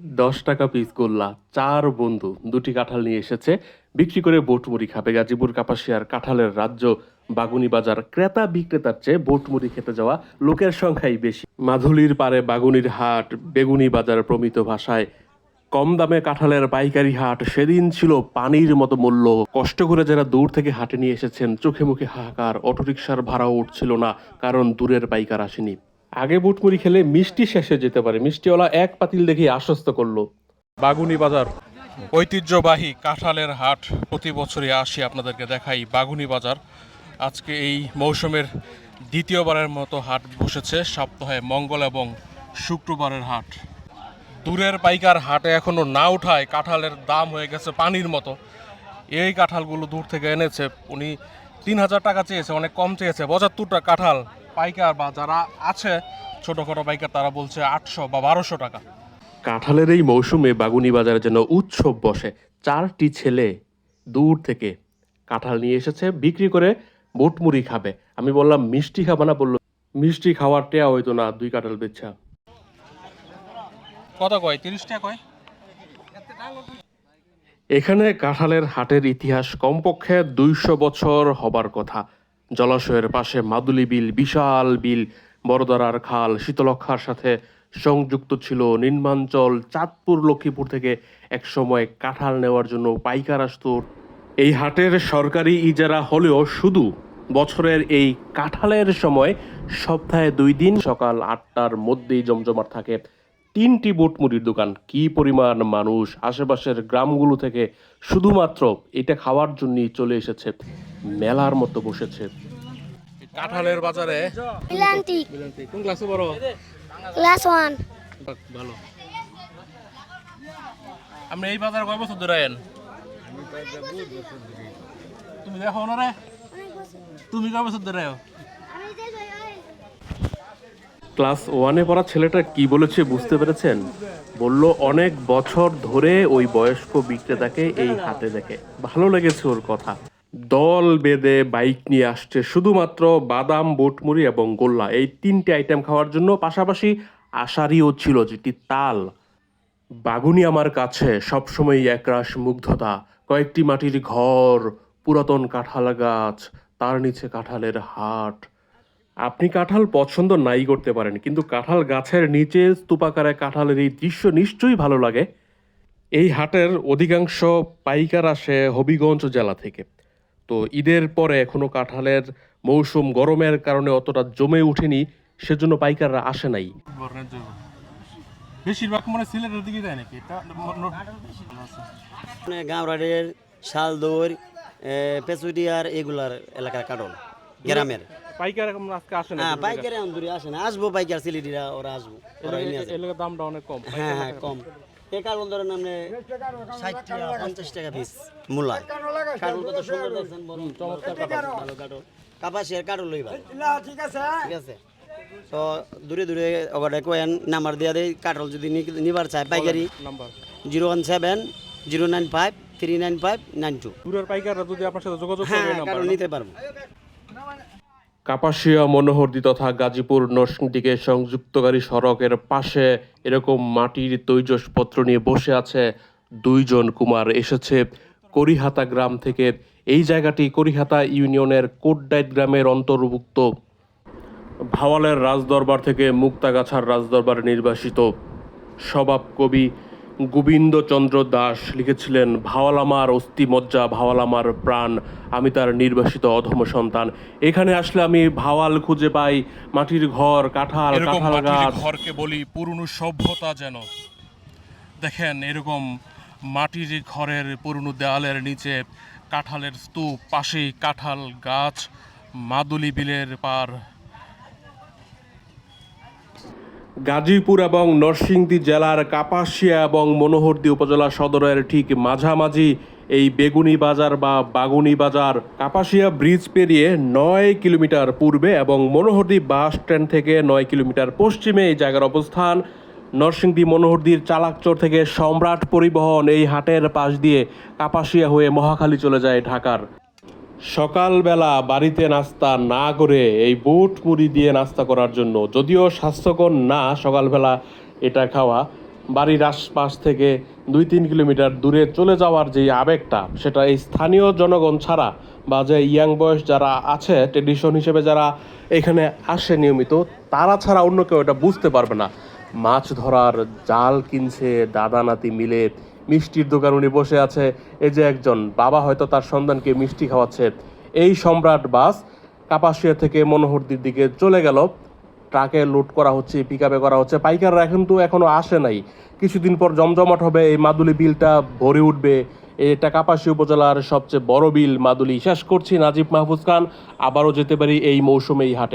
দশ টাকা পিস গোল্লা, চার বন্ধু, দুটি কাঁঠাল নিয়ে এসেছে। বিক্রি করে বোটমুড়ি খাবে গাজীপুর, কাপাসিয়ার কাঁঠালের রাজ্য। বাগুনি বাজার ক্রেতা বিক্রেতার চেয়ে বোটমুড়ি খেতে যাওয়া লোকের সংখ্যাই বেশি। মাধুলির পারে বাগুনির হাট বেগুনি বাজার প্রমিত ভাষায়। কম দামে কাঁঠালের পাইকারি হাট, সেদিন ছিল পানির মতো মূল্য। কষ্ট করে যারা দূর থেকে হাটে নিয়ে এসেছেন, চোখে মুখে হাহাকার, অটোরিকশার ভাড়াও উঠছিল না, কারণ দূরের পাইকার আসেনি। আগে বুটমুড়ি খেলে মিষ্টি শেষে যেতে পারে। মিষ্টিওয়ালা এক পাতিল দেখে আশ্বস্ত করল। বাগুনি বাজার। ঐতিহ্যবাহী কাঁঠালের হাট প্রতি বছরই আসি আপনাদেরকে দেখাই বাগুনি বাজার। আজকে এই মৌসুমের দ্বিতীয়বারের মতো হাট বসেছে। সপ্তাহে মঙ্গল এবং শুক্রবারের হাট। দূরের পাইকার হাটে এখনও না উঠায় কাঁঠালের দাম হয়ে গেছে পানির মতো। এই কাঁঠালগুলো দূর থেকে এনেছে। উনি তিন হাজার টাকা চেয়েছে, অনেক কম চেয়েছে। পঁচাত্তরটা কাঁঠাল পাইকার বা যারা আছে ছোটোখাটো পাইকার তারা বলছে আটশো বা বারোশো টাকা। কাঁঠালের এই মৌসুমে বাগুনি বাজারে যেন উৎসব বসে চারটি ছেলে দূর থেকে কাঁঠাল নিয়ে এসেছে বিক্রি করে বুটমুড়ি খাবে। আমি বললাম মিষ্টি খাবে না? বলল মিষ্টি খাওয়ার টেয়া হইতো না দুই কাঁঠাল বেচ্ছা কত কয়? তিরিশ টাকা কয়? এখানে কাঁঠালের হাটের ইতিহাস কমপক্ষে দুইশো বছর হবার কথা জলাশয়ের পাশে মাদুলি বিল, বিশাল বিল, বড়দারার খাল, শীতলক্ষার সাথে সংযুক্ত ছিল নিম্নাঞ্চল চাঁদপুর, লক্ষ্মীপুর থেকে একসময় কাঁঠাল নেওয়ার জন্য পাইকার আসতো। এই হাটের সরকারি ইজারা হলেও শুধু বছরের এই কাঁঠালের সময় সপ্তাহে দুই দিন সকাল আটটার মধ্যেই জমজমাট থাকে। তিনটি বুটমুড়ির দোকান। কি পরিমাণ মানুষ? আশেপাশের গ্রামগুলো থেকে শুধুমাত্র এটা খাওয়ার জন্যই চলে এসেছে। মেলার মতো বসেছে। কাঁঠালের বাজারে। কোন ক্লাসে বড় class one. ভালো। আপনি এই বাজারে কয় বছর ধরে আছেন তুমি দেখো না রে। তুমি কয় বছর ধরে ক্লাস ওয়ানে পড়া ছেলেটা কি বলেছে বুঝতে পেরেছেন? বলল অনেক বছর ধরে ওই বয়স্ক বিক্রেতাকে এই হাতে দেখে। ভালো লেগেছে ওর কথা। দল বেঁধে বাইক নিয়ে আসছে শুধুমাত্র বাদাম, বোটমুড়ি এবং গোল্লা। এই তিনটে আইটেম খাওয়ার জন্য পাশাপাশি আশারিও ছিল যেটি তাল। বাগুনি আমার কাছে সবসময় একরাশ মুগ্ধতা। কয়েকটি মাটির ঘর, পুরাতন কাঁঠাল গাছ, তার নিচে কাঁঠালের হাট। আপনি কাঁঠাল পছন্দ নাই করতে পারেন, কিন্তু কাঁঠাল গাছের নিচে স্তূপাকারে কাঁঠালের এই দৃশ্য নিশ্চয়ই ভালো লাগে। এই হাটের অধিকাংশ পাইকার আসে হবিগঞ্জ জেলা থেকে। তো ঈদের পরে এখনও কাঁঠালের মৌসুম গরমের কারণে অতটা জমে ওঠেনি সেজন্য পাইকাররা আসে নাই। বেশিরভাগ মানে সিলেটের দিকে যায় নাকি? মানে শালদৌর পেচুডিয়ার এগুলার এলাকার কাটল গ্রামের। পাইকার এখন আজকে আসে না হ্যাঁ পাইকারে আন্দুরি আসে না। আসব পাইকার সিলিটিরা ওরা আসব ওরা দামটা অনেক কম। হ্যাঁ হ্যাঁ কম। এ ধরেন আপনি ষাট টাকা পঞ্চাশ টাকা পিস মূল্যায় কাটল কত সুন্দর দেখছেন চমৎকার কাটল ভালো কাটল কাপাসিয়ার কাটল লইবা ঠিক আছে। তো দূরে দূরে ওখানে কোয়েন নাম্বার দিয়া দেয় কাটল যদি নিবার চায় পাইকারি। Number. Zero one seven zero nine five three nine five nine two. দূরের পাইকাররা যদি আপনার সাথে যোগাযোগ হ্যাঁ করে নিতে পারব। কাপাসিয়া, মনোহরদি তথা গাজীপুর নরসিংদীকে সংযুক্তকারী সড়কের পাশে এরকম মাটির তৈজসপত্র নিয়ে বসে আছে দুইজন কুমার। এসেছে করিহাতা গ্রাম থেকে। এই জায়গাটি করিহাতা ইউনিয়নের কোটডাইট গ্রামের অন্তর্ভুক্ত। ভাওয়ালের রাজদরবার থেকে মুক্তাগাছার রাজদরবারে নির্বাসিত। স্বভাব কবি গোবিন্দচন্দ্র দাস লিখেছিলেন ভাওয়ালামার অস্থি মজ্জা ভাওয়াল আমার প্রাণ আমি তার নির্বাসিত অধম সন্তান। এখানে আসলে আমি ভাওয়াল খুঁজে পাই মাটির ঘর কাঁঠাল কাঁঠাল গাছ। ঘরকে বলি পুরনো সভ্যতা যেন। দেখেন এরকম মাটির ঘরের পুরনো দেয়ালের নিচে কাঁঠালের স্তূপ পাশেই কাঁঠাল গাছ মাদুলি বিলের পার। গাজীপুর এবং নরসিংদী জেলার কাপাসিয়া এবং মনোহরদী উপজেলা সদরের ঠিক মাঝামাঝি এই বেগুনি বাজার বা বাগুনি বাজার কাপাসিয়া ব্রিজ পেরিয়ে নয় কিলোমিটার পূর্বে এবং মনোহরদী বাস স্ট্যান্ড থেকে নয় কিলোমিটার পশ্চিমে এই জায়গার অবস্থান। নরসিংদী মনোহরদীর চালাকচর থেকে সম্রাট পরিবহন এই হাটের পাশ দিয়ে কাপাসিয়া হয়ে মহাখালী চলে যায় ঢাকার। সকালবেলা বাড়িতে নাস্তা না করে এই বুট মুড়ি দিয়ে নাস্তা করার জন্য, যদিও স্বাস্থ্যকর না সকালবেলা এটা খাওয়া, বাড়ির আশপাশ থেকে দুই তিন কিলোমিটার দূরে চলে যাওয়ার যে আবেগটা, সেটা এই স্থানীয় জনগণ ছাড়া বা যে ইয়াং বয়স যারা আছে ট্রেডিশন হিসেবে যারা এখানে আসে নিয়মিত, তারা ছাড়া অন্য কেউ এটা বুঝতে পারবে না। মাছ ধরার জাল কিনছে দাদা নাতি মিলে মিষ্টির দোকান উনি বসে আছে। এই যে একজন বাবা হয়তো তার সন্তানকে মিষ্টি খাওয়াচ্ছে। এই সম্রাট বাস কাপাসিয়া থেকে মনোহরদির দিকে চলে গেল। ট্রাকে লোড করা হচ্ছে পিক করা হচ্ছে। পাইকাররা এখন তো এখনও আসে নাই। কিছুদিন পর জমজমাট হবে, এই মাদুলি বিলটা ভরে উঠবে। এটা কাপাসী উপজেলার সবচেয়ে বড় বিল। মাদুলি শেষ করছি। নাজিব মাহফুজ খান, আবারও যেতে পারি এই মৌসুমে এই হাটে।